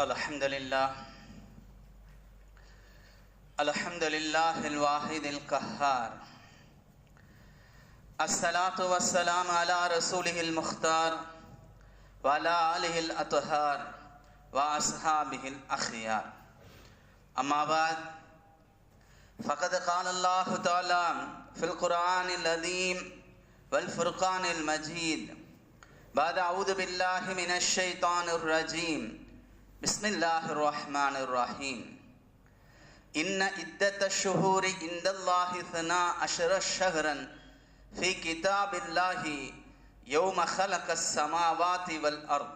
الحمد لله الحمد لله الواحد القهار الصلاة والسلام على رسوله المختار وعلى آله الأطهار وأصحابه الأخيار أما بعد فقد قال الله تعالى في القرآن العظيم والفرقان المجيد بعد أعوذ بالله من الشيطان الرجيم بسم الله الرحمن الرحيم إن عدة الشهور عند الله اثنا عشر شهرا في كتاب الله يوم خلق السماوات والأرض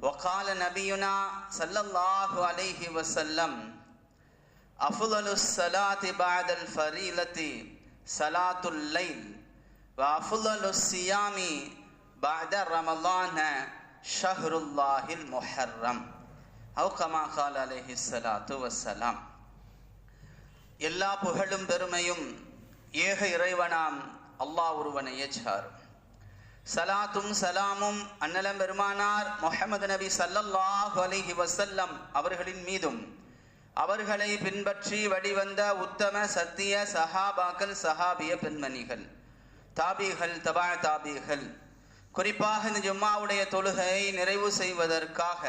وقال نبينا صلى الله عليه وسلم أفضل الصلاة بعد الفريلة صلاة الليل وأفضل الصيام بعد رمضان شهر الله المحرم அலஹி சலாத்து வசலாம் எல்லா புகழும் பெருமையும் ஏக இறைவனாம் அல்லாஹ் ஒருவனை ஏச்சார் சலாத்தும் சலாமும் அன்னலம் பெருமானார் முகமது நபி சல்லல்லாஹ் அலிஹி வசல்லம் அவர்களின் மீதும் அவர்களை பின்பற்றி வழிவந்த உத்தம சத்திய சஹாபாக்கள் சஹாபிய பெண்மணிகள் தாபிகள் தபா தாபிகள் குறிப்பாக இந்த ஜும்மாவுடைய தொழுகை நிறைவு செய்வதற்காக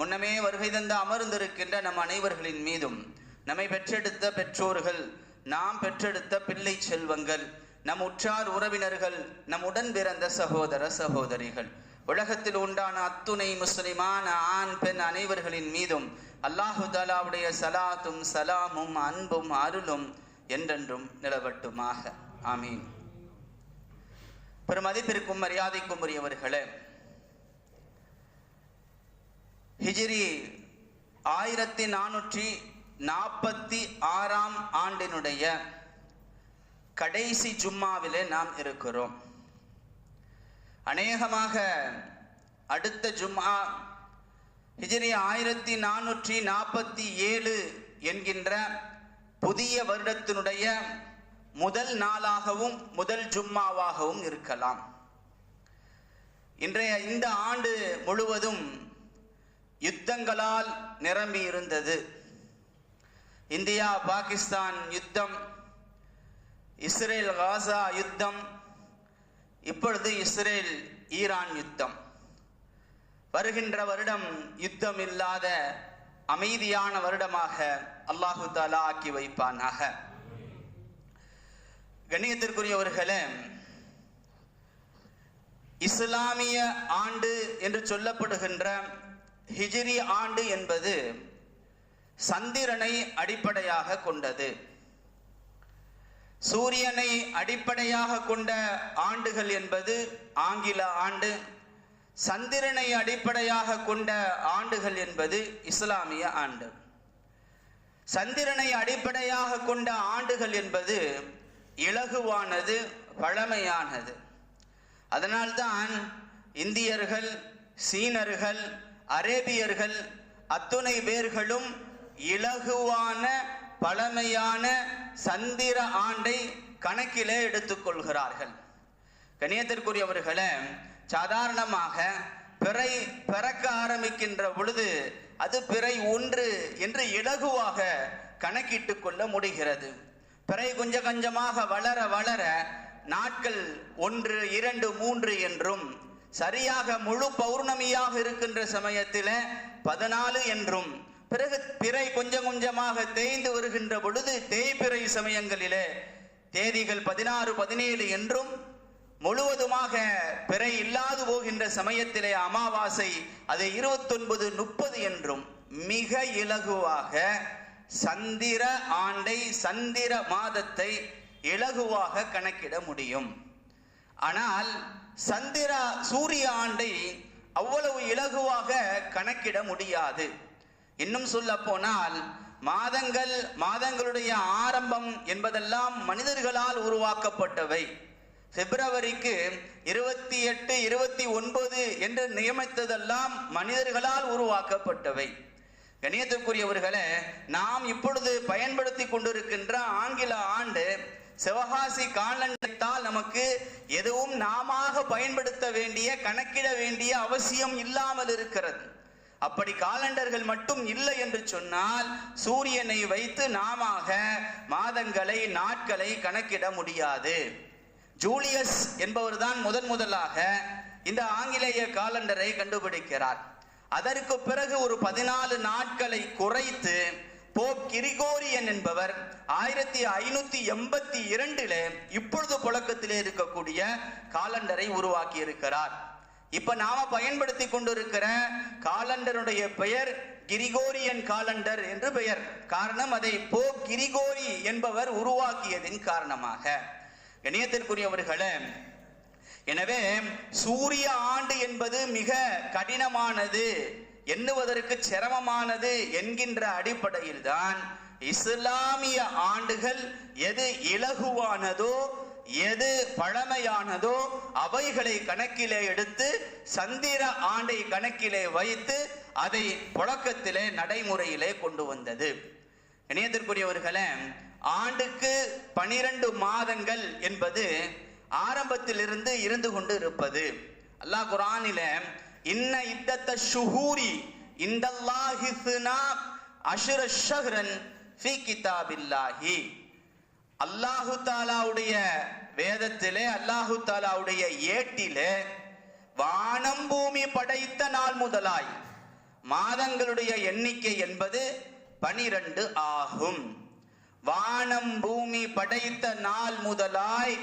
முன்னமே வருகை தந்து அமர்ந்திருக்கின்ற நம் அனைவர்களின் மீதும் நம்மை பெற்றெடுத்த பெற்றோர்கள் நாம் பெற்றெடுத்த பிள்ளை செல்வங்கள் நம் உற்றார் உறவினர்கள் நம் உடன் பிறந்த சகோதர சகோதரிகள். உலகத்தில் உண்டான அத்துணை முஸ்லிமான ஆண் பெண் அனைவர்களின் மீதும் அல்லாஹு தாலாவுடைய சலாத்தும் சலாமும் அன்பும் அருளும் என்றென்றும் நிலவட்டுமாக. ஆமீன். பெருமதிப்பிற்கும் மரியாதைக்கும் உரியவர்களே ஹிஜிரி ஆயிரத்தி நானூற்றி நாற்பத்தி ஆறாம் ஆண்டினுடைய கடைசி ஜும்மாவிலே நாம் இருக்கிறோம். அநேகமாக அடுத்த ஜும்மா ஹிஜிரி ஆயிரத்தி நானூற்றி நாற்பத்தி ஏழு என்கின்ற புதிய வருடத்தினுடைய முதல் நாளாகவும் முதல் ஜும்மாவாகவும் இருக்கலாம். இன்றைய இந்த ஆண்டு முழுவதும் யுத்தங்களால் நிரம்பி இருந்தது இந்தியா பாகிஸ்தான் யுத்தம் இஸ்ரேல் காசா யுத்தம் இப்பொழுது இஸ்ரேல் ஈரான் யுத்தம். வருகின்ற வருடம் யுத்தம் இல்லாத அமைதியான வருடமாக அல்லாஹு தாலா ஆக்கி வைப்பானாக. கண்ணியத்திற்குரியவர்களே இஸ்லாமிய ஆண்டு என்று சொல்லப்படுகின்ற ஹிஜிரி ஆண்டு என்பது சந்திரனை அடிப்படையாக கொண்டது. சூரியனை அடிப்படையாக கொண்ட ஆண்டுகள் என்பது ஆங்கில ஆண்டு. சந்திரனை அடிப்படையாக கொண்ட ஆண்டுகள் என்பது இஸ்லாமிய ஆண்டு. சந்திரனை அடிப்படையாக கொண்ட ஆண்டுகள் என்பது இலகுவானது பழமையானது. அதனால்தான் இந்தியர்கள் சீனர்கள் அரேபியர்கள் அத்துணை பேர்களும் இலகுவான பழமையான சந்திர ஆண்டை கணக்கிலே எடுத்துக்கொள்கிறார்கள். கணியத்திற்குரியவர்களே சாதாரணமாக பிறை பிறக்க ஆரம்பிக்கின்ற பொழுது அது பிறை ஒன்று என்று இலகுவாக கணக்கிட்டு கொள்ள முடிகிறது. பிறை கொஞ்சம் கொஞ்சமாக வளர வளர நாட்கள் ஒன்று இரண்டு மூன்று என்றும் சரியாக முழு பௌர்ணமியாக இருக்கின்ற சமயத்தில் பதினாலு என்றும் பிறகு பிறை கொஞ்சம் கொஞ்சமாக தேய்ந்து வருகின்ற பொழுது தேய்பிறை சமயங்களிலே தேதிகள் பதினாறு பதினேழு என்றும் முழுவதுமாக பிறை இல்லாது போகின்ற சமயத்திலே அமாவாசை அது இருபத்தொன்பது முப்பது என்றும் மிக இலகுவாக சந்திர ஆண்டை சந்திர மாதத்தை இலகுவாக கணக்கிட முடியும். ஆனால் சந்திர சூரிய ஆண்டை அவ்வளவு இலகுவாக கணக்கிட முடியாது. இன்னும் சொல்ல போனால் மாதங்கள் மாதங்களுடைய ஆரம்பம் என்பதெல்லாம் மனிதர்களால் உருவாக்கப்பட்டவை. பிப்ரவரிக்கு இருபத்தி எட்டு இருபத்தி ஒன்பது என்று நியமித்ததெல்லாம் மனிதர்களால் உருவாக்கப்பட்டவை. கணியத்திற்குரியவர்களே நாம் இப்பொழுது பயன்படுத்தி கொண்டிருக்கின்ற ஆங்கில ஆண்டு சிவகாசி காலண்டால் நமக்கு எதுவும் நாமாக பயன்படுத்த வேண்டிய கணக்கிட வேண்டிய அவசியம் இல்லாமல் இருக்கிறது. அப்படி காலண்டர்கள் மட்டும் இல்லை என்று சொன்னால் சூரியனை வைத்து நாம மாதங்களை நாட்களை கணக்கிட முடியாது. ஜூலியஸ் என்பவர்தான் முதன் முதலாக இந்த ஆங்கிலேய காலண்டரை கண்டுபிடிக்கிறார். அதற்கு பிறகு ஒரு பதினாலு நாட்களை குறைத்து போப் கிரிகோரியன் என்பவர் ஆயிரத்தி ஐநூத்தி எண்பத்தி இரண்டுல இப்பொழுது புழக்கத்திலே இருக்கக்கூடிய காலண்டரை உருவாக்கி இருக்கிறார் இப்ப நாம பயன்படுத்தி கொண்டிருக்கிற காலண்டருடைய பெயர் கிரிகோரியன் காலண்டர் என்று பெயர். காரணம் அதை போ கிரிகோரி என்பவர் உருவாக்கியதின் காரணமாக. இணையத்திற்குரியவர்களே எனவே சூரிய ஆண்டு என்பது மிக கடினமானது. எண்ணுவதற்கு சிரமமானது என்கின்ற அடிப்படையில் தான் இஸ்லாமிய ஆண்டுகள் எது இலகுவானதோ எது பழமையானதோ அவைகளை கணக்கிலே எடுத்து சந்திர ஆண்டை கணக்கிலே வைத்து அதை புழக்கத்திலே நடைமுறையிலே கொண்டு வந்தது. இணையத்திற்குரியவர்களே ஆண்டுக்கு பனிரெண்டு மாதங்கள் என்பது ஆரம்பத்திலிருந்து இருந்து கொண்டு இருப்பது. அல்லாஹ் குரானில இன்ன இத்தத்த ஷுஹூரி இந்தல்லாஹிஸ்னா அஷுர ஷஹ்ரன் ஃபி கிதாபில்லாஹி. அல்லாஹு தாலாவுடைய வேதத்திலே அல்லாஹு தாலாவுடைய ஏட்டிலே வானம் பூமி படைத்த நாள் முதலாய் மாதங்களுடைய எண்ணிக்கை என்பது பனிரெண்டு ஆகும். வானம் பூமி படைத்த நாள் முதலாய்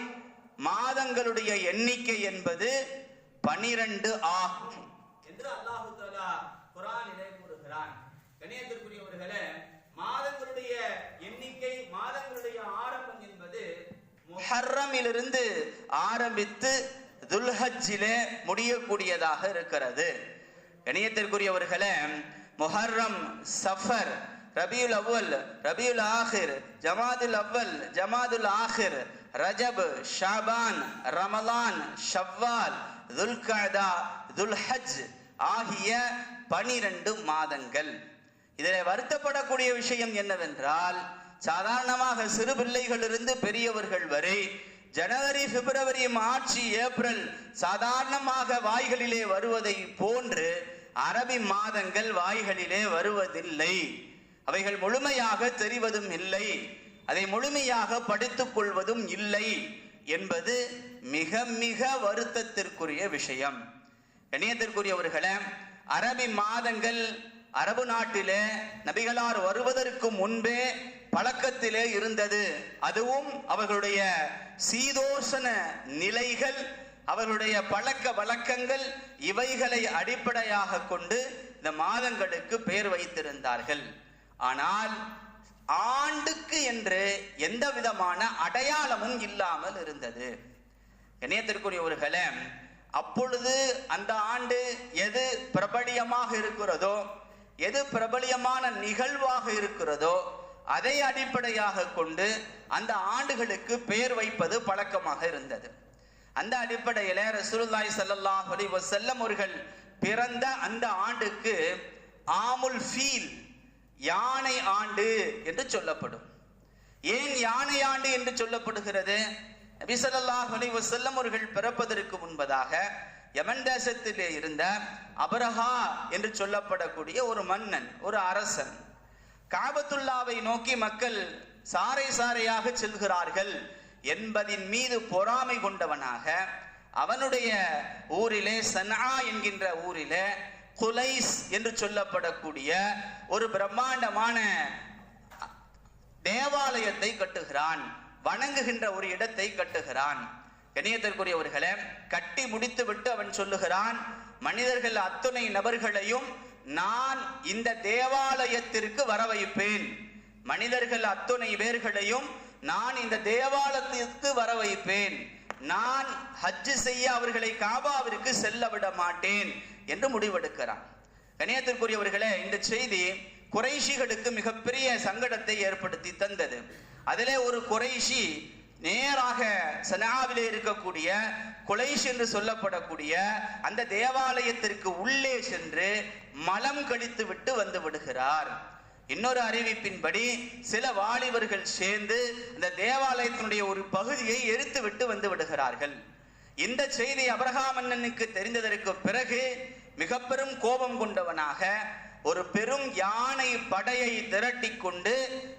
மாதங்களுடைய எண்ணிக்கை என்பது பனிரெண்டு ஆகும். என்று அல்லாஹு தாலா குரானிலே கூறுகிறான். கணியத்திற்குரியவர்களே மாதங்களுடைய எண்ணிக்கை மாதங்களுடைய ஆரம்பம் என்பது முஹர்ரமிலிருந்து ஆரம்பித்து துல்ஹஜ்ஜிலே முடியக்கூடியதாக இருக்கிறது. இணையத்திற்குரியவர்களே முஹர்ரம் சஃபர் ரபியுல் அவ்வல் ரபியுல் ஆஹிர் ஜமாதுல் அவ்வல் ஜமாதுல் ஆஹிர் ரஜப் ஷாபான் ரமலான் ஷவ்வால் துல்கதா துல்ஹஜ் ஆகிய பனிரெண்டு மாதங்கள். இதில் வருத்தப்படக்கூடிய விஷயம் என்னவென்றால் சாதாரணமாக சிறு பிள்ளைகளிலிருந்து பெரியவர்கள் வரை ஜனவரி பிப்ரவரி மார்ச் ஏப்ரல் சாதாரணமாக வாய்களிலே வருவதை போன்று அரபி மாதங்கள் வாய்களிலே வருவதில்லை. அவைகள் முழுமையாக தெரிவதும் இல்லை. அதை முழுமையாக படித்துக் கொள்வதும் இல்லை என்பது மிக மிக வருத்தத்திற்குரிய விஷயம். இணையத்திற்குரியவர்களே அரபி மாதங்கள் அரபு நாட்டிலே நபிகளார் வருவதற்கு முன்பே பழக்கத்திலே இருந்தது. அதுவும் அவர்களுடைய சீதோஷண நிலைகள் அவர்களுடைய பழக்க வழக்கங்கள் இவைகளை அடிப்படையாக கொண்டு இந்த மாதங்களுக்கு பெயர் வைத்திருந்தார்கள். ஆனால் ஆண்டுக்கு என்று எந்த விதமான அடையாளமும் இல்லாமல் இருந்தது. இணையத்திற்குரியவர்களே அப்பொழுது அந்த ஆண்டு எது பிரபலியமாக இருக்கிறதோ எது பிரபலியமான நிகழ்வாக இருக்கிறதோ அதை அடிப்படையாக கொண்டு அந்த ஆண்டுகளுக்கு பெயர் வைப்பது பழக்கமாக இருந்தது. அந்த அடிப்படையில் ரசூலுல்லாஹி சல்லாஹ் அலி வஸல்லம் அவர்கள் பிறந்த அந்த ஆண்டுக்கு ஆமுல் ஃபீல் யானை ஆண்டு என்று சொல்லப்படும். ஏன் யானை ஆண்டு என்று சொல்லப்படுகிறது? நபிசல்லாஹ் ஸல்லல்லாஹு செல்லம் அவர்கள் பிறப்பதற்கு முன்பதாக யமன் தேசத்திலே இருந்த அபரஹா என்று சொல்லப்படக்கூடிய ஒரு மன்னன் ஒரு அரசன் காபத்துல்லாவை நோக்கி மக்கள் சாறை சாறையாக செல்கிறார்கள் என்பதின் மீது பொறாமை கொண்டவனாக அவனுடைய ஊரிலே சனா என்கின்ற ஊரிலே குலைஸ் என்று சொல்லப்படக்கூடிய ஒரு பிரம்மாண்டமான தேவாலயத்தை கட்டுகிறான். வணங்குகின்ற ஒரு இடத்தை கட்டுகிறான். கணியத்திற்குரியவர்களே கட்டி முடித்து விட்டு அவன் சொல்லுகிறான் மனிதர்கள் அத்துணை நபர்களையும் நான் இந்த தேவாலயத்திற்கு வர வைப்பேன் மனிதர்கள் அத்துணை பேர்களையும் நான் இந்த தேவாலயத்திற்கு வர வைப்பேன் நான் ஹஜ்ஜு செய்ய அவர்களை காபாவிற்கு செல்ல விட மாட்டேன் என்று முடிவெடுக்கிறான். கணியத்திற்குரியவர்களே இந்த செய்தி குறைஷிகளுக்கு மிகப்பெரிய சங்கடத்தை ஏற்படுத்தி தந்தது. அதிலே ஒரு குறைஷி நேராக சனாவிலே இருக்கக்கூடிய குலைஷ் என்று சொல்லப்படக்கூடிய அந்த தேவாலயத்திற்கு உள்ளே சென்று மலம் கழித்து விட்டு வந்து விடுகிறார். இன்னொரு அறிவிப்பின்படி சில வாலிபர்கள் சேர்ந்து இந்த தேவாலயத்தினுடைய ஒரு பகுதியை எரித்து விட்டு வந்து விடுகிறார்கள். இந்த செய்தி அபிரகாம் தெரிந்ததற்கு பிறகு மிக பெரும் கோபம் கொண்டவனாக ஒரு பெரும் யானை படையை திரட்டி கொண்டு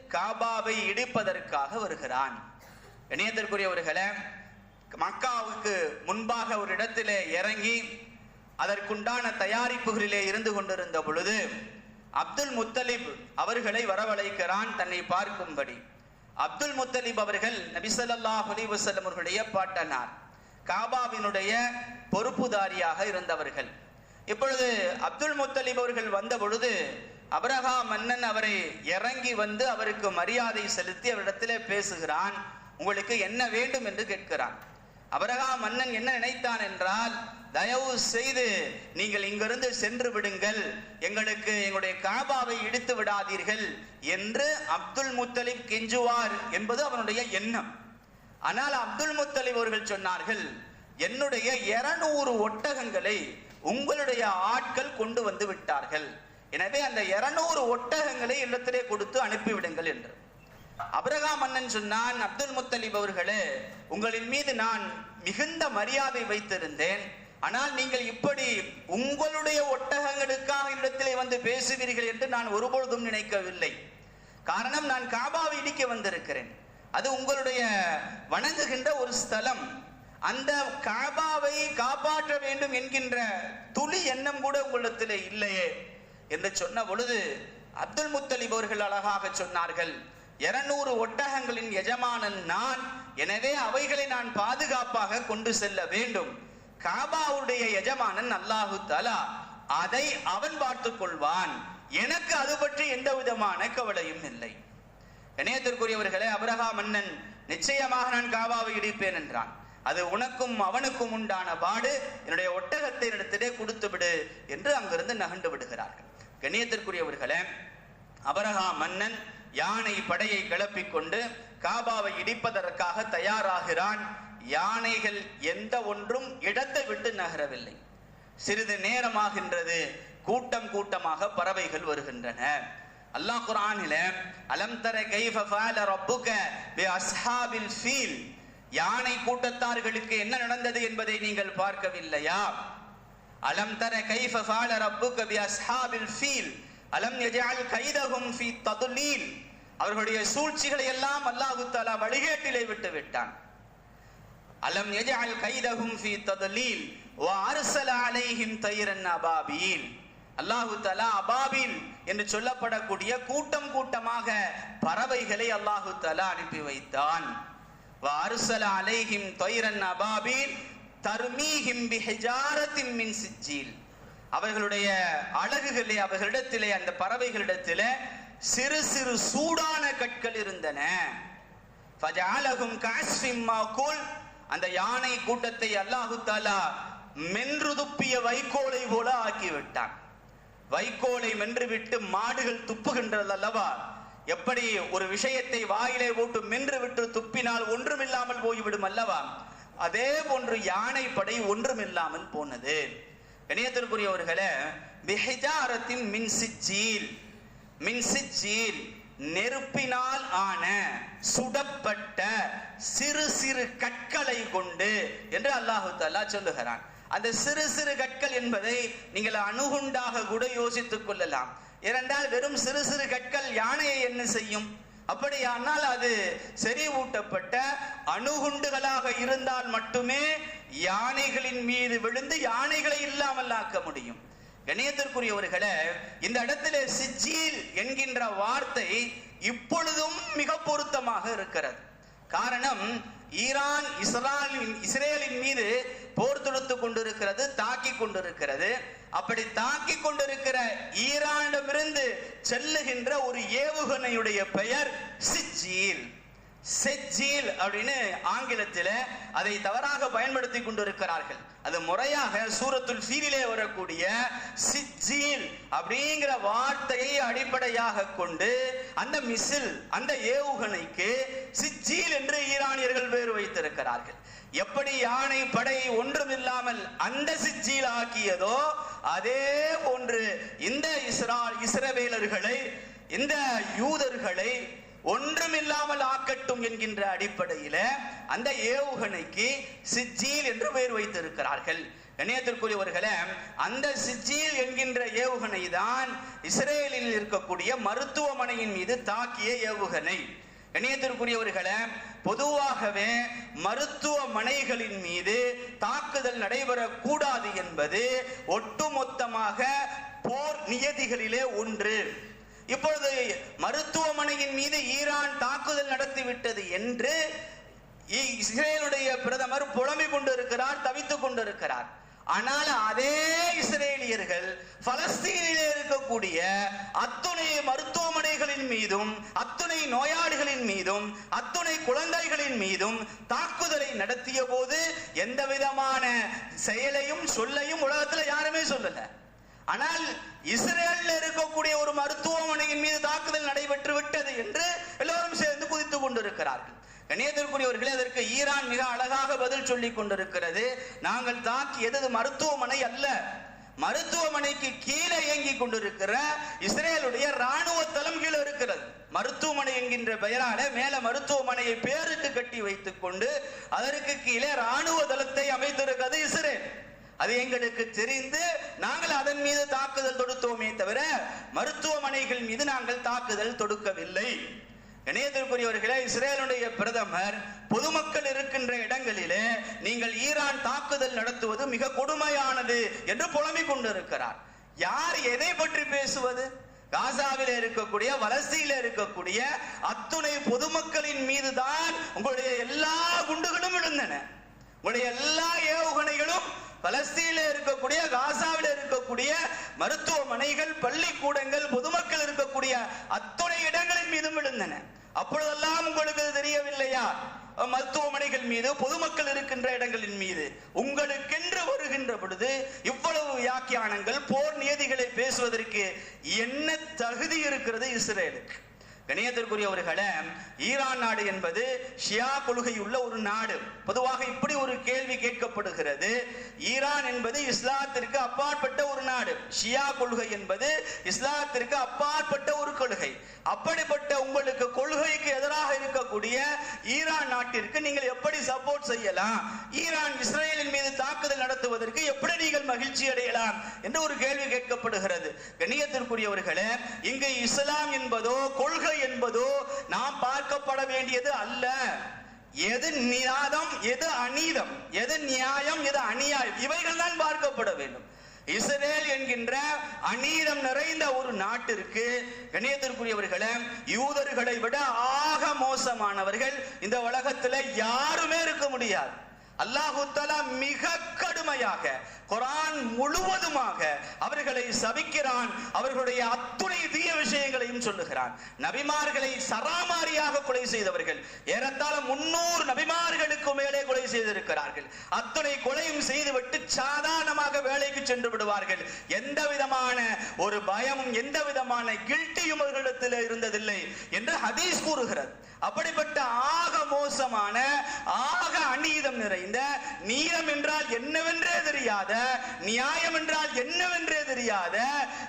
காபாவை இடிப்பதற்காக வருகிறான். இணையத்திற்குரியவர்களே மக்காவுக்கு முன்பாக ஒரு இடத்திலே இறங்கி அதற்குண்டான தயாரிப்புகளிலே இருந்து கொண்டிருந்த பொழுது அப்துல் முத்தலிப் அவர்களை வரவழைக்கிறான் தன்னை பார்க்கும்படி. அப்துல் முத்தலிப் அவர்கள் நபிசல்லா அலி வசல்லம் அவர்களுடைய பாட்டனார். காபாவினுடைய பொறுப்புதாரியாக இருந்தவர்கள். இப்பொழுது அப்துல் முத்தலிப் அவர்கள் வந்த பொழுது அபரகா மன்னன் அவரை இறங்கி வந்து அவருக்கு மரியாதை செலுத்தி அவரிடத்திலே பேசுகிறான். உங்களுக்கு என்ன வேண்டும் என்று கேட்கிறான். அபரகா மன்னன் என்ன நினைத்தான் என்றால் தயவு செய்து நீங்கள் இங்கிருந்து சென்று விடுங்கள். எங்களுக்கு எங்களுடைய காபாவை இடித்து விடாதீர்கள் என்று அப்துல் முத்தலிப் கெஞ்சுவார் என்பது அவனுடைய எண்ணம். ஆனால் அப்துல் முத்தலிப் அவர்கள் சொன்னார்கள் என்னுடைய இருநூறு ஒட்டகங்களை உங்களுடைய ஆட்கள் கொண்டு வந்து விட்டார்கள். எனவே அந்த இருநூறு ஒட்டகங்களை இல்லத்திலே கொடுத்து அனுப்பிவிடுங்கள் என்று. அபிரகா மன்னன் சொன்னான் அப்துல் முத்தலிப் அவர்களே உங்களின் மீது நான் மிகுந்த மரியாதை வைத்திருந்தேன். ஆனால் நீங்கள் இப்படி உங்களுடைய ஒட்டகங்களுக்காக இடத்திலே வந்து பேசுவீர்கள் என்று நான் ஒருபொழுதும் நினைக்கவில்லை. காரணம் நான் காபாவை இடிக்க வந்திருக்கிறேன். அது உங்களுடைய வணங்குகின்ற ஒரு ஸ்தலம். அந்த காபாவை காப்பாற்ற வேண்டும் என்கின்ற துளி எண்ணம் கூட உங்களிடத்தில் இல்லையே என்று சொன்ன பொழுது அப்துல் முத்தலிப் அவர்கள் அழகாக சொன்னார்கள் இருநூறு ஒட்டகங்களின் எஜமானன் நான் எனவே அவைகளை நான் பாதுகாப்பாக கொண்டு செல்ல வேண்டும். காபாவுடைய எஜமானன் அல்லாஹு தலா அதை அவன் பார்த்து கொள்வான். எனக்கு அது பற்றி எந்த விதமான கவலையும் இல்லை. இணையத்திற்குரியவர்களே அபிரகா மன்னன் நிச்சயமாக நான் காபாவை இடிப்பேன் என்றான். அது உனக்கும் அவனுக்கும் உண்டான பாடு என்னுடைய ஒட்டகத்தை இடத்திலே கொடுத்து விடு என்று அங்கிருந்து நகண்டு விடுகிறார்கள். கண்ணியத்திற்குரியவர்களே அபரகா மன்னன் யானை படையை கிளப்பிக்கொண்டு காபாவை இடிப்பதற்காக தயாராகிறான். யானைகள் எந்த ஒன்றும் இடத்தை விட்டு நகரவில்லை. சிறிது நேரமாகின்றது கூட்டம் கூட்டமாக பறவைகள் வருகின்றன. அல்லாஹ் குர்ஆனில அலம் தர கைஃப ரப்புக பி அஸ்ஹாபில் ஃபீல்? யானை கூட்டத்தார்களுக்கு என்ன நடந்தது என்பதை நீங்கள் பார்க்கவில்லையா? அலம் தர கைஃப ஃபஅல ரப்புக பி அஸ்ஹாபில் ஃபீல். அலம் யஜஅல் கைதஹும் ஃபீ ததுலீல். அவர்களுடைய சூழ்ச்சிகளை எல்லாம் அல்லாஹு தஆலா வழிகேட்டிலே விட்டு விட்டான். அலம் யஜஅல் கைதஹும் ஃபீ ததுலீல். வ அர்ஸல அலைஹிம் தைரன் அபாபீல். அல்லாஹு தஆலா அபாபீல் என்று சொல்லப்படக்கூடிய கூட்டம் கூட்டமாக பறவைகளை அல்லாஹு தஆலா அனுப்பி வைத்தான். வ அர்ஸல அலைஹிம் தைரன் அபாபீல் தர்மீஹிம் பிஹிஜாரத்தின் மின் சிஜ்ஜீல் அவர்களுடைய அழகுகளே அவர்களிடத்திலே அந்த பறவைகளிடத்திலே சிறு சிறு சூடான கற்கள் இருந்தன. ஃபஜஅலஹும் கஅஸ்ஃபிம் மாகூல் அந்த யானை கூட்டத்தை அல்லாஹு தாலா மென்றுதுப்பிய வைக்கோலை போல ஆக்கி விட்டான் வைக்கோலை மென்றுவிட்டு மாடுகள் துப்புகின்றது அல்லவா எப்படி ஒரு விஷயத்தை வாயிலே போட்டு மென்று விட்டு துப்பினால் ஒன்றுமில்லாமல் போய்விடும் அல்லவா? அதே போன்று யானை படை ஒன்றுமில்லாமல் போனது. இணையத்திற்குரியவர்களே பிஹிஜாரத்தின் மின் மின்சிச்சீல் மின் சிஜ்ஜீல் நெருப்பினால் ஆன சுடப்பட்ட சிறு சிறு கற்களை கொண்டு என்று அல்லாஹு தல்லா சொல்லுகிறான். அந்த சிறு சிறு கற்கள் என்பதை நீங்கள் அணுகுண்டாக கூட யோசித்துக் கொள்ளலாம். இரண்டால் வெறும் சிறு சிறு கற்கள் யானையை என்ன செய்யும்? அப்படியானால் அது செறிவூட்டப்பட்ட அணுகுண்டுகளாக இருந்தால் மட்டுமே யானைகளின் மீது விழுந்து யானைகளை இல்லாமல் ஆக்க முடியும். கணியத்திற்குரியவர்களே இந்த இடத்துல சிஜீல் என்கின்ற வார்த்தை இப்பொழுதும் மிக பொருத்தமாக இருக்கிறது. காரணம் ஈரான் இஸ்ராலின் இஸ்ரேலின் மீது போர் தொடுத்து கொண்டிருக்கிறது தாக்கி கொண்டிருக்கிறது. அப்படி தாக்கி கொண்டிருக்கிற ஈரானிடமிருந்து செல்லுகின்ற ஒரு ஏவுகணையுடைய பெயர் சிஜீல் செஜீல் அப்படின்னு ஆங்கிலத்தில் அதை தவறாக பயன்படுத்தி கொண்டிருக்கிறார்கள். அது முறையாக சூரத்துல் ஃபீலிலே வரக்கூடிய சிஜீல் அப்படிங்கிற வார்த்தையை அடிப்படையாக கொண்டு அந்த மிசில் அந்த ஏவுகணைக்கு சிஜீல் என்று ஈரானியர்கள் பேர் வைத்திருக்கிறார்கள். எப்படி யானை படை ஒன்றுமில்லாமல் அந்த சிச்சியில் ஆக்கியதோ அதே போன்று இந்த இஸ்ரால் இஸ்ரவேலர்களை இந்த யூதர்களை ஒன்றுமில்லாமல் ஆக்கட்டும் என்கின்ற அடிப்படையில அந்த ஏவுகணைக்கு சிச்சியில் என்று பெயர் வைத்திருக்கிறார்கள். இணையத்திற்குரியவர்களே அந்த சிச்சியில் என்கின்ற ஏவுகணை தான் இஸ்ரேலில் இருக்கக்கூடிய மருத்துவமனையின் மீது தாக்கிய ஏவுகணை. இணையத்திற்குரியவர்களை பொதுவாகவே மருத்துவமனைகளின் மீது தாக்குதல் நடைபெறக்கூடாது என்பது ஒட்டுமொத்தமாக போர் நியதிகளிலே ஒன்று. இப்பொழுது மருத்துவமனையின் மீது ஈரான் தாக்குதல் நடத்திவிட்டது என்று இ- இஸ்ரேலுடைய பிரதமர் புலம்பிக் கொண்டிருக்கிறார் தவித்துக் கொண்டிருக்கிறார். ஆனால் அதே இஸ்ரேலியர்கள் பலஸ்தீனிலே இருக்கக்கூடிய அத்துணை மருத்துவமனைகளின் மீதும் அத்துணை நோயாளிகளின் மீதும் அத்துணை குழந்தைகளின் மீதும் தாக்குதலை நடத்திய போது எந்த விதமான செயலையும் சொல்லையும் உலகத்தில் யாருமே சொல்லல. ஆனால் இஸ்ரேலில் இருக்கக்கூடிய ஒரு மருத்துவமனையின் மீது தாக்குதல் நடைபெற்று விட்டது என்று எல்லோரும் சேர்ந்து குதித்துக் கொண்டிருக்கிறார்கள். கணியத்திற்குரியவர்களே அதற்கு ஈரான் மிக அழகாக பதில் சொல்லி கொண்டிருக்கிறது. நாங்கள் தாக்கியது எதது மருத்துவமனை அல்ல. மருத்துவமனைக்கு கீழே இயங்கி கொண்டிருக்கிற இஸ்ரேலுடைய ராணுவ தளம் கீழே இருக்கிறது. மருத்துவமனை என்கின்ற பெயரால மேல மருத்துவமனையை பேருக்கு கட்டி வைத்துக் கொண்டு அதற்கு கீழே ராணுவ தளத்தை அமைத்திருக்கிறது இஸ்ரேல். அது எங்களுக்கு தெரிந்து நாங்கள் அதன் மீது தாக்குதல் தொடுத்தோமே தவிர மருத்துவமனைகள் மீது நாங்கள் தாக்குதல் தொடுக்கவில்லை. இணையத்திற்குரியவர்களே இஸ்ரேலுடைய பிரதமர் பொதுமக்கள் இருக்கின்ற இடங்களிலே நீங்கள் ஈரான் தாக்குதல் நடத்துவது மிக கொடுமையானது என்று புலம்பிக் கொண்டிருக்கிறார். யார் எதை பற்றி பேசுவது? காசாவில் இருக்கக்கூடிய வலசையில் இருக்கக்கூடிய அத்துணை பொதுமக்களின் மீதுதான் உங்களுடைய எல்லா குண்டுகளும் விழுந்தன. உங்களுடைய எல்லா ஏவுகணைகளும் பலஸ்தீனில் இருக்கக்கூடிய காசாவில் இருக்கக்கூடிய மருத்துவமனைகள் பள்ளிக்கூடங்கள் பொதுமக்கள் இருக்கக்கூடிய அத்துணை இடங்களின் மீதும் விழுந்தன. அப்பொழுதெல்லாம் உங்களுக்கு தெரியவில்லையா? மருத்துவமனைகள் மீது பொதுமக்கள் இருக்கின்ற இடங்களின் மீது உங்களுக்கென்று வருகின்ற பொழுது இவ்வளவு வியாக்கியானங்கள் போர் நியதிகளை பேசுவதற்கு என்ன தகுதி இருக்கிறது இஸ்ரேலுக்கு? கணியத்திற்குரியவர்களே ஈரான் நாடு என்பது ஷியா கொள்கை உள்ள ஒரு நாடு. பொதுவாக இப்படி ஒரு கேள்வி கேட்கப்படுகிறது. ஈரான் என்பது இஸ்லாத்திற்கு அப்பாற்பட்ட ஒரு நாடு. ஷியா கொள்கை என்பது இஸ்லாத்திற்கு அப்பாற்பட்ட ஒரு கொள்கை. அப்படிப்பட்ட உங்களுக்கு ஈரான் நாட்டிற்கு நீங்கள் எப்படி சப்போர்ட் செய்யலாம்? ஈரான் இஸ்ரேலின் மீது தாக்குதல் நடத்துவதற்கு எப்படி நீங்கள் மகிழ்ச்சி அடையலாம்? என்று ஒரு கேள்வி கேட்கப்படுகிறது. கண்ணியத்திற்குரியவர்களே இங்கு இஸ்லாம் என்பதோ கொள்கை என்பதோ நாம் பார்க்கப்பட வேண்டியது அல்ல. எது நியாதம் எது அநீதம் எது நியாயம் எது அநியாயம் இவைகள் தான் பார்க்கப்பட வேண்டும். இஸ்ரேல் என்கின்ற அநீதம் நிறைந்த ஒரு நாட்டிற்கு கணியத்திற்குரியவர்களே யூதர்களை விட ஆக மோசமானவர்கள் இந்த உலகத்துல யாருமே இருக்க முடியாது. அல்லாஹுத்தலா மிக கடுமையாக குரான் முழுவதுமாக அவர்களை சபிக்கிறான் அவர்களுடைய அத்துணை தீய விஷயங்களையும் சொல்லுகிறான். நபிமார்களை சராமாரியாக கொலை செய்தவர்கள் ஏறத்தாழ முன்னூறு நபிமார்களுக்கு மேலே கொலை செய்திருக்கிறார்கள். அத்துணை கொலையும் செய்துவிட்டு சாதாரணமாக வேலைக்கு சென்று விடுவார்கள். எந்த விதமான ஒரு பயமும் எந்த விதமான கில்ட்டியும் அவர்களிடத்தில் இருந்ததில்லை என்று ஹதீஸ் கூறுகிறது. அப்படிப்பட்ட ஆக மோசமான ஆக அநீதம் நிறைந்த நீளம் என்றால் என்னவென்றே தெரியாத நியாயம் என்றால் என்னவென்றே தெரியாத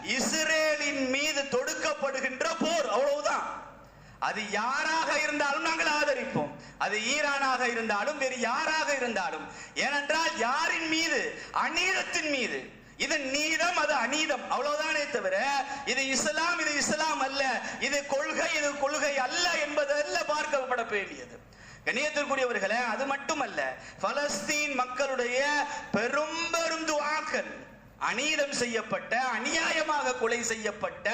இஸ்ரேலின் மீது தொடுக்கப்படுகின்ற போர். அவ்வளவுதான். அது யாராக இருந்தாலும் நாங்கள் ஆதரிப்போம். அது ஈரானாக இருந்தாலும் வேறு யாராக இருந்தாலும். ஏனென்றால் யாரின் மீது? அநீதத்தின் மீது. இது நீதம் அது அநீதம். அவ்வளவுதானே தவிர இது இஸ்லாம் இது இஸ்லாம் அல்ல. இது கொள்கை இது கொள்கை அல்ல என்பதல்ல பார்க்கப்பட வேண்டியது. கண்ணியத்திற்குரியவர்களே அது மட்டுமல்ல பலஸ்தீன் மக்களுடைய பெரும் பெரும் துவாக்கள் அநீதம் செய்யப்பட்ட அநியாயமாக கொலை செய்யப்பட்ட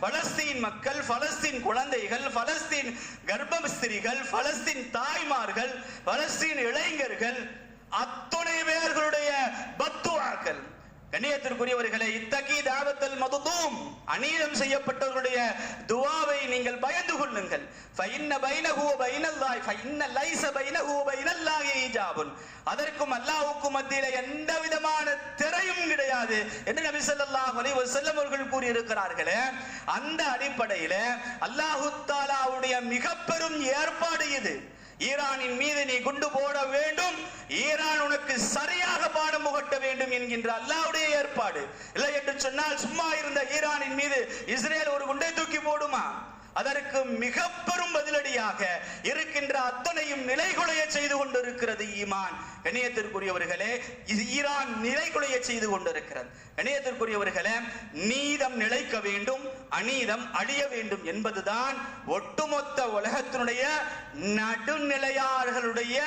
பலஸ்தீன் மக்கள் பலஸ்தீன் குழந்தைகள் பலஸ்தீன் கர்ப்பஸ்திரிகள் பலஸ்தீன் தாய்மார்கள் பலஸ்தீன் இளைஞர்கள் அத்துணை பேர்களுடைய பத்துவாக்கள். கண்ணியத்திற்குரியவர்களே இத்தகி தாவத்தல் மதுதூம் அநீதம் செய்யப்பட்டவர்களுடைய துவாவை நீங்கள் பயந்து கொள்ளுங்கள். ஃபைன்ன பைனஹு பைனல்லாய் ஃபைன்ன லைஸ பைனஹு வ பைனல்லாஹி ஹிஜாபுன் அதற்கும் அல்லாஹ்வுக்கும் மத்தியில எந்த விதமான திரையும் கிடையாது என்று நபி ஸல்லல்லாஹு அலைஹி வஸல்லம் அவர்கள் கூறி இருக்கிறார்களே அந்த அடிப்படையில அல்லாஹு தஆலாவுடைய மிக பெரும் ஏற்பாடு இது. ஈரானின் மீது நீ குண்டு போட வேண்டும் ஈரான் உனக்கு சரியாக பாட ஓட்ட வேண்டும் என்கின்ற அல்லாவுடைய ஏற்பாடு. இல்லை என்று சொன்னால் சும்மா இருந்த ஈரானின் மீது இஸ்ரேல் ஒரு குண்டை தூக்கி போடுமா? அதற்கு மிக பெரும் பதிலடியாக இருக்கின்ற அத்தனையும் நிலைகுலைய செய்து கொண்டிருக்கிறது ஈமான். இணையத்திற்குரியவர்களே ஈரான் நிலைகுலைய செய்து கொண்டிருக்கிறது. இணையத்திற்குரியவர்களே நீதம் நிலைக்க வேண்டும் அநீதம் அழிய வேண்டும் என்பதுதான் ஒட்டுமொத்த உலகத்தினுடைய நடுநிலையாளர்களுடைய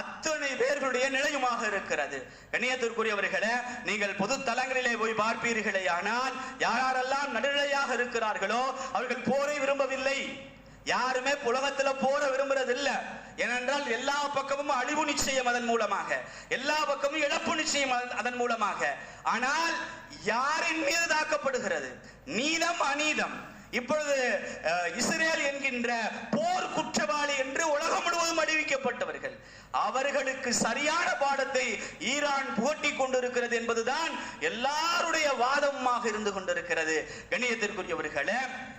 அத்தனை பேர்களுடைய நிலையுமாக இருக்கிறது. இணையத்திற்குரியவர்களே நீங்கள் பொது தலங்களிலே போய் பார்ப்பீர்களே ஆனால் யாரெல்லாம் நடுநிலையாக இருக்கிறார்களோ அவர்கள் போரை விரும்பவில்லை. போவதில்லை யாருமே புலகத்துல போற விரும்புறது இல்ல ஏனென்றால் எல்லா பக்கமும் அழிவு நிச்சயம் அதன் மூலமாக. எல்லா பக்கமும் இழப்பு நிச்சயம் அதன்- மூலமாக. ஆனால் யாரின் மீது தாக்கப்படுகிறது? நீதம் அநீதம். இப்பொழுது இஸ்ரேல் என்கின்ற போர் குற்றவாளி என்று உலகம் முழுவதும் அறிவிக்கப்பட்டவர்கள். அவர்களுக்கு சரியான பாடத்தை ஈரான் புகட்டி கொண்டிருக்கிறது என்பதுதான் எல்லாருடைய வாதமாக இருந்து கொண்டிருக்கிறது. கணியத்திற்குரியவர்களே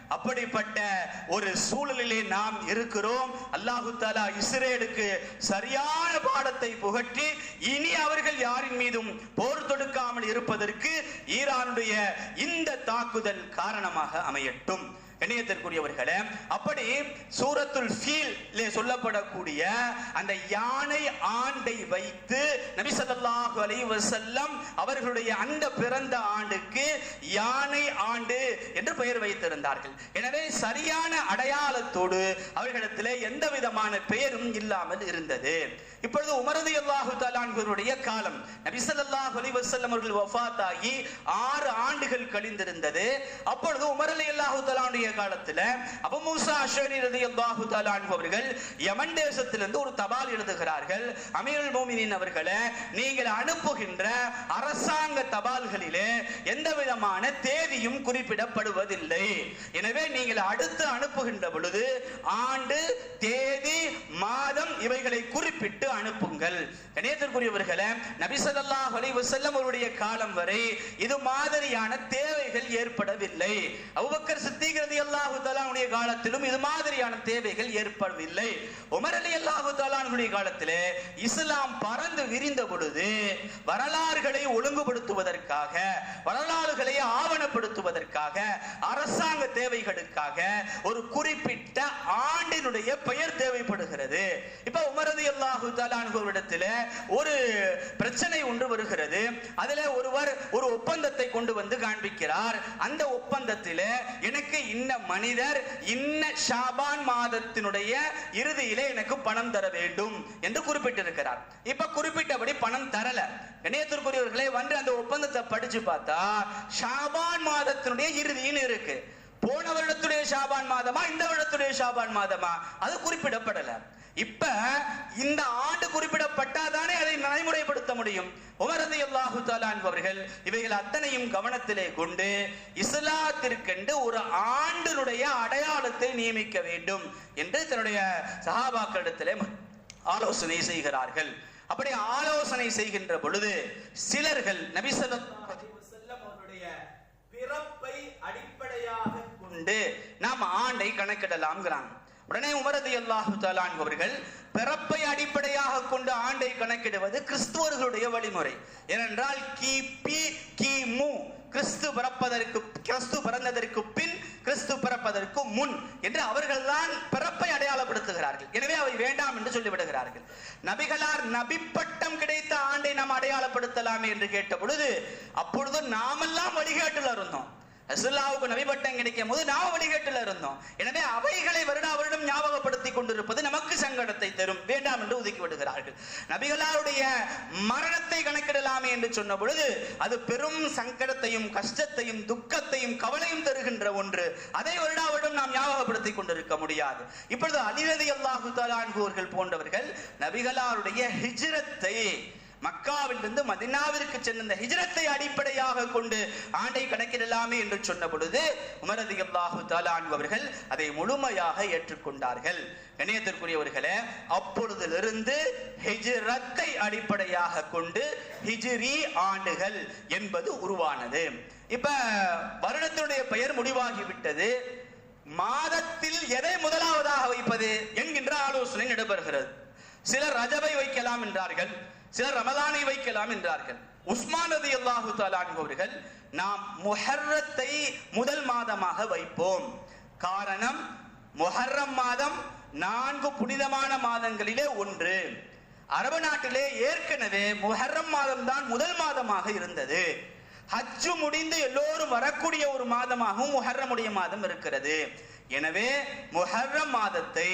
அப்படிப்பட்ட ஒரு சூழலிலே நாம் இருக்கிறோம். அல்லாஹு தாலா இஸ்ரேலுக்கு சரியான பாடத்தை புகட்டி இனி அவர்கள் யாரின் மீதும் போர் தொடுக்காமல் இருப்பதற்கு ஈரானுடைய இந்த தாக்குதல் காரணமாக அமையட்டும். இணையத்திற்குரியவர்களே அப்படி சூரத்துல் ஃபீல் சொல்லப்படக்கூடிய அந்த யானை ஆண்டை வைத்து நபி ஸல்லல்லாஹு அலைஹி அவர்களுடைய அந்த பிறந்த ஆண்டுக்கு யானை ஆண்டு என்று பெயர் வைத்திருந்தார்கள். எனவே சரியான அடையாளத்தோடு அவர்களிடத்தில் எந்த விதமான பெயரும் இல்லாமல் இருந்தது. இப்பொழுது உமரது அல்லாஹு தலான்களுடைய காலம். நபி ஸல்லல்லாஹு அலைஹி வஸல்லம் அவர்கள் வஃபாத்தாகி ஆறு ஆண்டுகள் கழிந்திருந்தது. அப்பொழுது உமரலி அல்லாஹு தலானுடைய காலத்துல அபு மூசா அஷரி ரலியல்லாஹு தஆலா அன்ஹு அவர்கள் யமன் தேசத்திலிருந்து ஒரு தபால் எழுதுகிறார்கள். அமீருல் மோமினின் அவர்களை நீங்கள் அனுப்புகின்ற அரசாங்க தபால்களிலே எந்த விதமான தேதியும் குறிப்பிடப்படுவதில்லை. எனவே நீங்கள் அடுத்து அனுப்புகின்ற பொழுது ஆண்டு தேதி மாதம் இவைகளை குறிப்பிட்டு அனுப்புங்கள். கணியத்திற்குரியவர்களே நபி ஸல்லல்லாஹு அலைஹி அவருடைய காலம் வரை இது மாதிரியான தேவைகள் ஏற்படவில்லை. அவுபக்கர் சித்திகிறது சித்திக் ரலியல்லாஹு தலானுடைய காலத்திலும் இது மாதிரியான தேவைகள் ஏற்படவில்லை. உமர் அலி அல்லாஹு தலானுடைய காலத்திலே இஸ்லாம் பறந்து விரிந்த பொழுது வரலாறுகளை ஒழுங்குபடுத்துவதற்காக வரலாறுகளை ஆவணப்படுத்துவதற்காக அரசாங்க தேவைகளுக்காக ஒரு குறிப்பிட்ட ஆண்டினுடைய பெயர் தேவைப்படுகிறது. இப்ப உமரது அல்லாஹு தலான்களிடத்தில் ஒரு பிரச்சனை ஒன்று வருகிறது. அதுல ஒருவர் ஒரு ஒப்பந்தத்தை கொண்டு வந்து காண்பிக்கிறார். அந்த ஒப்பந்தத்தில் எனக்கு இன்ன மனிதர் இன்ன ஷாபான் மாதத்தினுடைய இறுதியிலே எனக்கு பணம் தர வேண்டும் என்று குறிப்பிட்டிருக்கிறார். இப்ப குறிப்பிட்டபடி பணம் தரல. இணையத்திற்குரியவர்களே வந்து அந்த ஒப்பந்தத்தை படிச்சு பார்த்தா ஷாபான் மாதத்தினுடைய இறுதின்னு இருக்கு. போன வருடத்துடைய ஷாபான் மாதமா இந்த வருடத்துடைய ஷாபான் மாதமா? அது குறிப்பிடப்படல. இப்ப இந்த ஆண்டு குறிப்பிடப்பட்டாதானே அதை நடைமுறைப்படுத்த முடியும். உமரது அல்லாஹு அவர்கள் இவைகள் அத்தனையும் கவனத்திலே கொண்டு இஸ்லாத்திற்கென்று ஒரு ஆண்டினுடைய அடையாளத்தை நியமிக்க வேண்டும் என்று தன்னுடைய சஹாபாக்களிடத்திலே ஆலோசனை செய்கிறார்கள். அப்படி ஆலோசனை செய்கின்ற பொழுது சிலர்கள் நபி அவருடைய பிறப்பை அடிப்படையாக கொண்டு நாம் ஆண்டை கணக்கிடலாம்ங்கிறாங்க. உடனே உமரது அல்லாஹு தலான் அவர்கள் பிறப்பை அடிப்படையாக கொண்டு ஆண்டை கணக்கிடுவது கிறிஸ்துவர்களுடைய வழிமுறை. ஏனென்றால் கிபி கிமு கிறிஸ்து பிறப்பதற்கு கிறிஸ்து பிறந்ததற்கு பின் கிறிஸ்து பிறப்பதற்கு முன் என்று அவர்கள்தான் பிறப்பை அடையாளப்படுத்துகிறார்கள். எனவே அவை வேண்டாம் என்று சொல்லிவிடுகிறார்கள். நபிகளார் நபி பட்டம் கிடைத்த ஆண்டை நாம் அடையாளப்படுத்தலாமே என்று கேட்ட பொழுது அப்பொழுது நாமெல்லாம் வழிகாட்டில் இருந்தோம். ரசுல்லாவுக்கு நபிபட்டம் கிடைக்கும் போது நாம வழிகேட்டில் இருந்தோம். எனவே அவைகளை வருடா வருடம் ஞாபகப்படுத்தி கொண்டிருப்பது நமக்கு சங்கடத்தை தரும். வேண்டாம் என்று ஒதுக்கி விடுகிறார்கள். நபிகளாருடைய மரணத்தை கணக்கிடலாமே என்று சொன்ன பொழுது அது பெரும் சங்கடத்தையும் கஷ்டத்தையும் துக்கத்தையும் கவலையும் தருகின்ற ஒன்று. அதை வருடா வருடம் நாம் ஞாபகப்படுத்தி கொண்டிருக்க முடியாது. இப்பொழுது அலிரதி அல்லாஹு அவர்கள் போன்றவர்கள் நபிகளாருடைய ஹிஜ்ரத்தை மக்காவிலிருந்து மதினாவிற்கு சென்ற இந்த ஹிஜ்ரத்தை அடிப்படையாக கொண்டு ஆண்டை கணக்கிடலாமே என்று சொன்ன பொழுது உமரதி அல்லாஹு அவர்கள் அதை முழுமையாக ஏற்றுக்கொண்டார்கள். இணையத்திற்குரியவர்களே அப்பொழுதிலிருந்து ஹிஜ்ரத்தை அடிப்படையாக கொண்டு ஹிஜ்ரி ஆண்டுகள் என்பது உருவானது. இப்ப வருடத்தினுடைய பெயர் முடிவாகிவிட்டது. மாதத்தில் எதை முதலாவதாக வைப்பது என்கின்ற ஆலோசனை நடைபெறுகிறது. சிலர் ரஜபை வைக்கலாம் என்றார்கள். சிலர் ரமலானை வைக்கலாம் என்றார்கள். உஸ்மான் ரதி அல்லாஹு அவர்கள் நாம் முஹர்ரத்தை முதல் மாதமாக வைப்போம். காரணம் முஹர்ரம் மாதம் நான்கு புனிதமான மாதங்களிலே ஒன்று. அரபு நாட்டிலே ஏற்கனவே முஹர்ரம் மாதம் தான் முதல் மாதமாக இருந்தது. ஹஜ்ஜு முடிந்து எல்லோரும் வரக்கூடிய ஒரு மாதமாகவும் முஹர்ரமுடைய மாதம் இருக்கிறது. எனவே முஹர்ரம் மாதத்தை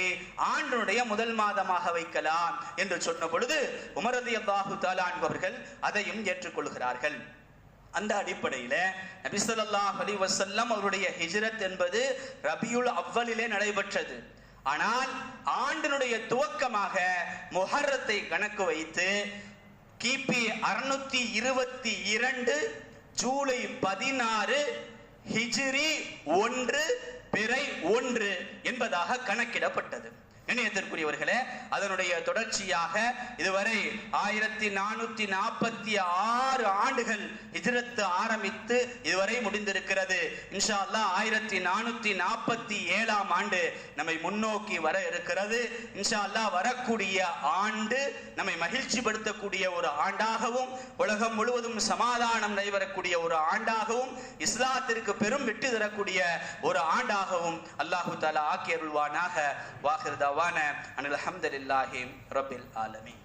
ஆண்டினுடைய முதல் மாதமாக வைக்கலாம் என்று சொன்ன பொழுது உமரதி அல்லாஹு தாலா என்பவர்கள் அதையும் ஏற்றுக்கொள்கிறார்கள். அந்த அடிப்படையில நபிசல்லாஹ் அலி வசல்லம் அவருடைய ஹிஜ்ரத் என்பது ரபியுல் அவ்வலிலே நடைபெற்றது. ஆனால் ஆண்டினுடைய துவக்கமாக முஹர்ரத்தை கணக்கு வைத்து கிபி அறுநூத்தி இருபத்தி இரண்டு ஜூலை பதினாறு ஹிஜ்ரி ஒன்று நிறை ஒன்று என்பதாக கணக்கிடப்பட்டது. இணையத்திற்குரியவர்களே அதனுடைய தொடர்ச்சியாக இதுவரை ஆயிரத்தி நானூத்தி நாற்பத்தி ஆறு ஆண்டுகள் இதிரத்து ஆரம்பித்து இதுவரை முடிந்திருக்கிறது. இன்ஷா அல்லா ஆயிரத்தி நானூத்தி நாற்பத்தி ஏழாம் ஆண்டு நம்மை முன்னோக்கி வர இருக்கிறது. இன்ஷா அல்லா வரக்கூடிய ஆண்டு நம்மை மகிழ்ச்சி படுத்தக்கூடிய ஒரு ஆண்டாகவும் உலகம் முழுவதும் சமாதானம் நடைபெறக்கூடிய ஒரு ஆண்டாகவும் இஸ்லாத்திற்கு பெரும் வெற்றி தரக்கூடிய ஒரு ஆண்டாகவும் அல்லாஹு தாலா ஆக்கியருள்வானாக அருள்வானாக. தாவான அனில் அஹமதுல்லாஹிம் ரபில் ஆலமீன்.